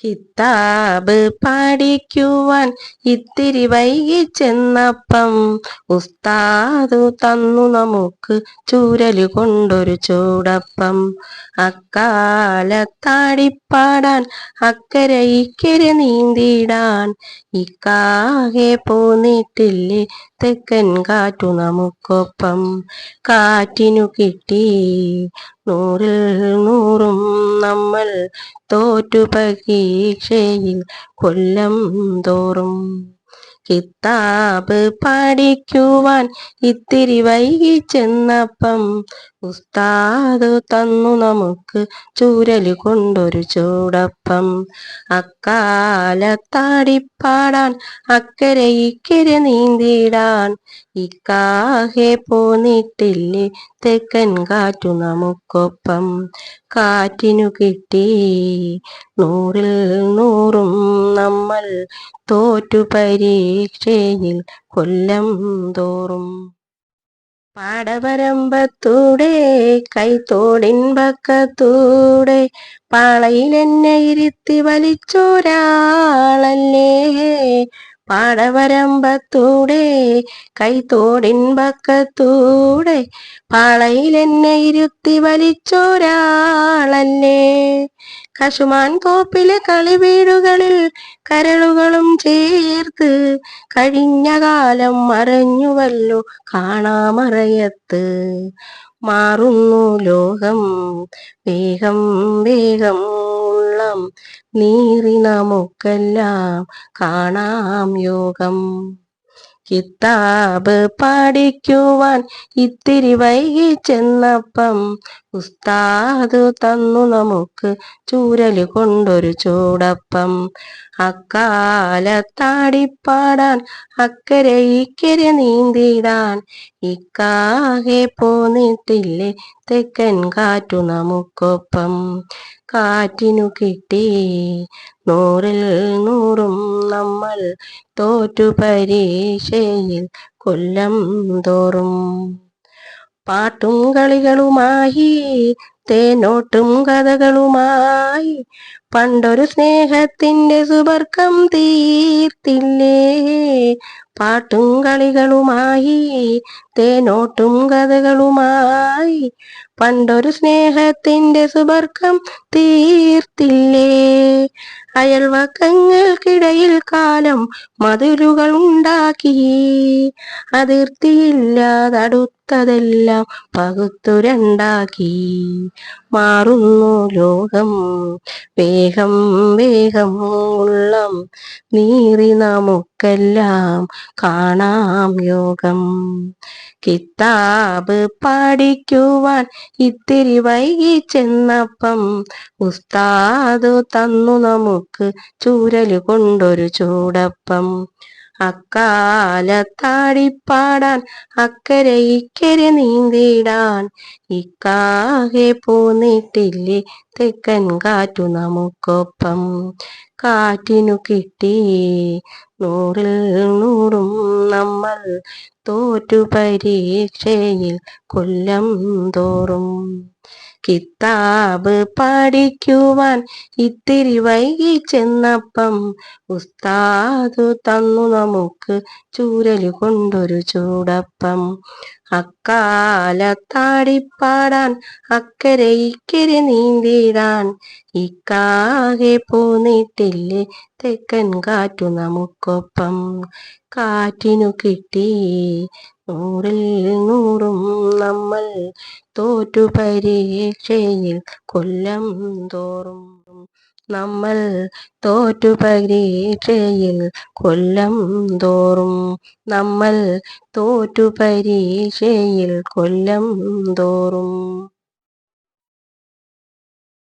കിതാബ് പഠിക്കുവാൻ ഇത്തിരി വൈകി ചെന്നപ്പം ഉസ്താദു തന്നു നമുക്ക് ചൂരൽ കൊണ്ടൊരു ചൂടപ്പം. അക്കാലത്താടിപ്പാടാൻ അക്കരെ ഇക്കരെ നീന്തിടാൻ ഇക്കാകെ പോന്നിട്ടില്ലേ തെക്കൻ കാറ്റു നമുക്കൊപ്പം കാറ്റിനു കിട്ടി. നൂറിൽ നൂറും നമ്മൾ തോറ്റു പരീക്ഷയിൽ കൊല്ലം തോറും. കിതാബ് പഠിക്കുവാൻ ഇത്തിരി വൈകി ചെന്നപ്പം ഉസ്താദ് തന്നു നമുക്ക് ചൂരൽ കൊണ്ടൊരു ചൂടപ്പം. അക്കാലത്താടിപ്പാടാൻ അക്കരെ ഇക്കരെ നീന്തിടാൻ. ഇക്കാഹെ പോന്നിട്ടില്ലേ തെക്കൻ കാറ്റു നമുക്കൊപ്പം. കാറ്റിനു കിട്ടി നൂറിൽ നൂറും നമ്മൾ തോറ്റു പരീക്ഷയിൽ കൊല്ലം തോറും. പാടവരമ്പത്തൂടെ കൈത്തോടിൻ പക്കത്തൂടെ പാളയിലെന്നെ ഇരുത്തി വലിച്ചൊരാളല്ലേ? പാടവരമ്പത്തൂടെ കൈത്തോടിൻ പക്കത്തൂടെ പാളയിലെന്നെ ഇരുത്തി വലിച്ചൊരാളല്ലേ? കശുമാൻ തോപ്പിലെ കളിവീടുകളിൽ കരളുകളും ചേർത്ത് കഴിഞ്ഞ കാലം മറഞ്ഞുവല്ലോ കാണാമറയത്ത്. മാറുന്നു ലോകം വേഗം വേഗം ഉള്ളം. നീറി നമുക്കെല്ലാം കാണാം യോഗം. കിതാബ് പഠിക്കുവാൻ ഇത്തിരി വൈകി ചെന്നപ്പം ഉസ്താദ് തന്നു നമുക്ക് ചൂരൽ കൊണ്ടൊരു ചൂടപ്പം. അക്കാലത്താടിപ്പാടാൻ അക്കരെ ഇക്കരെ നീന്തിടാൻ ഇക്കാകെ പോന്നിട്ടില്ലേ തെക്കൻ കാറ്റു നമുക്കൊപ്പം. കാറ്റിനു കിട്ടി നൂറിൽ നൂറും നമ്മൾ തോറ്റു പരീക്ഷയിൽ കൊല്ലം തോറും. പാട്ടും കളികളുമായി തേനോട്ടും കഥകളുമായി പണ്ടൊരു സ്നേഹത്തിന്റെ സുബർക്കം തീർത്തില്ലേ? പാട്ടും കളികളുമായി തേനോട്ടും കഥകളുമായി പണ്ടൊരു സ്നേഹത്തിന്റെ സുബർക്കം തീർത്തില്ലേ? അയൽവക്കങ്ങൾക്കിടയിൽ കാലം മതിലുകൾ ഉണ്ടാക്കി. അതിർത്തിയില്ലാതടുത്തതെല്ലാം പകുത്തുരണ്ടാക്കി മാറുന്നു ലോകം വേഗം വേഗം ഉള്ളം. നീറി നമുക്കെല്ലാം കാണാം യോഗം. കിതാബ് പഠിക്കുവാൻ ഇത്തിരി വൈകി ചെന്നപ്പം ഉസ്താദ് തന്നു നമുക്ക് ചൂരൽ കൊണ്ടൊരു ചൂടപ്പം. അക്കാലത്താടിപ്പാടാൻ അക്കരെ ഇക്കരെ നീന്തിടാൻ. ഇക്കാകെ പോന്നിട്ടില്ലേ തെക്കൻ കാറ്റു നമുക്കൊപ്പം. കാറ്റിനു കിട്ടി നൂറിൽ നൂറും നമ്മൾ തോറ്റു പരീക്ഷയിൽ കൊല്ലം തോറും. കിതാബ് പഠിക്കുവാൻ ഇത്തിരി വൈകി ചെന്നപ്പം ഉസ്താദു തന്നു നമുക്ക് ചൂരൽ കൊണ്ടൊരു ചൂടപ്പം. അക്കാലത്താടിപ്പാടാൻ അക്കരെ ഇക്കരെ നീന്തിടാൻ ഇക്കാകെ പോന്നിട്ടില്ലേ തെക്കൻ കാറ്റു നമുക്കൊപ്പം. കാറ്റിനു കിട്ടി നൂറിൽ നൂറും നമ്മൾ തോറ്റു പരീക്ഷയിൽ കൊല്ലം തോറും. നമ്മൾ തോറ്റു പരീക്ഷയിൽ കൊല്ലം തോറും. നമ്മൾ തോറ്റു പരീക്ഷയിൽ കൊല്ലം തോറും.